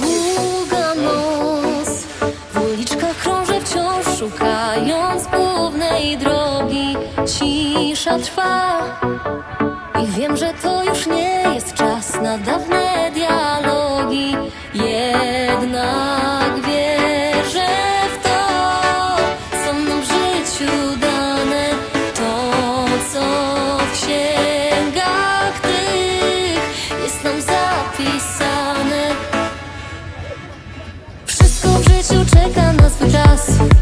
Długa noc w uliczkach krążę wciąż, szukając głównej drogi. Cisza trwa i wiem, że to już nie Dance.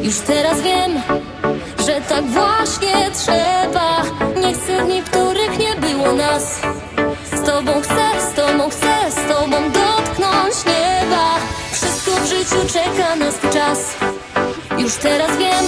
Już teraz wiem, że tak właśnie trzeba. Nie chcę dni, w których nie było nas. Z tobą chcę, z tobą chcę, z tobą dotknąć nieba. Wszystko w życiu czeka nas czas. Już teraz wiem,